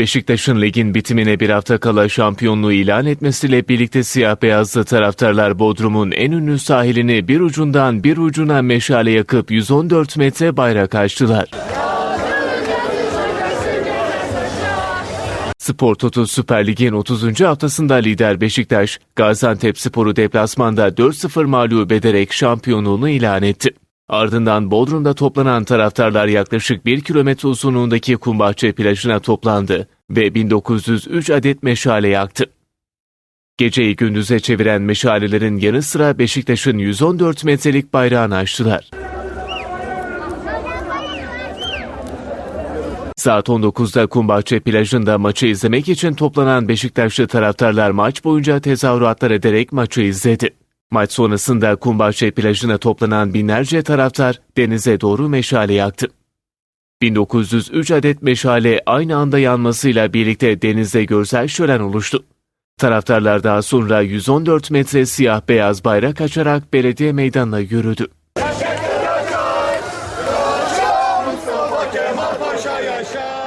Beşiktaş'ın ligin bitimine bir hafta kala şampiyonluğu ilan etmesiyle birlikte siyah beyazlı taraftarlar Bodrum'un en ünlü sahilini bir ucundan bir ucuna meşale yakıp 114 metre bayrak açtılar. Spor Toto Süper Lig'in 30. haftasında lider Beşiktaş, Gaziantep Spor'u deplasmanda 4-0 mağlup ederek şampiyonluğunu ilan etti. Ardından Bodrum'da toplanan taraftarlar yaklaşık 1 kilometre uzunluğundaki Kumbahçe plajına toplandı ve 1903 adet meşale yaktı. Geceyi gündüze çeviren meşalelerin yanı sıra Beşiktaş'ın 114 metrelik bayrağını açtılar. Saat 19'da Kumbahçe plajında maçı izlemek için toplanan Beşiktaşlı taraftarlar maç boyunca tezahüratlar ederek maçı izledi. Maç sonrasında Kumbahçe plajına toplanan binlerce taraftar denize doğru meşale yaktı. 1903 adet meşale aynı anda yanmasıyla birlikte denizde görsel şölen oluştu. Taraftarlar daha sonra 114 metre siyah beyaz bayrak açarak belediye meydanına yürüdü. Mustafa Kemal Paşa yaşa.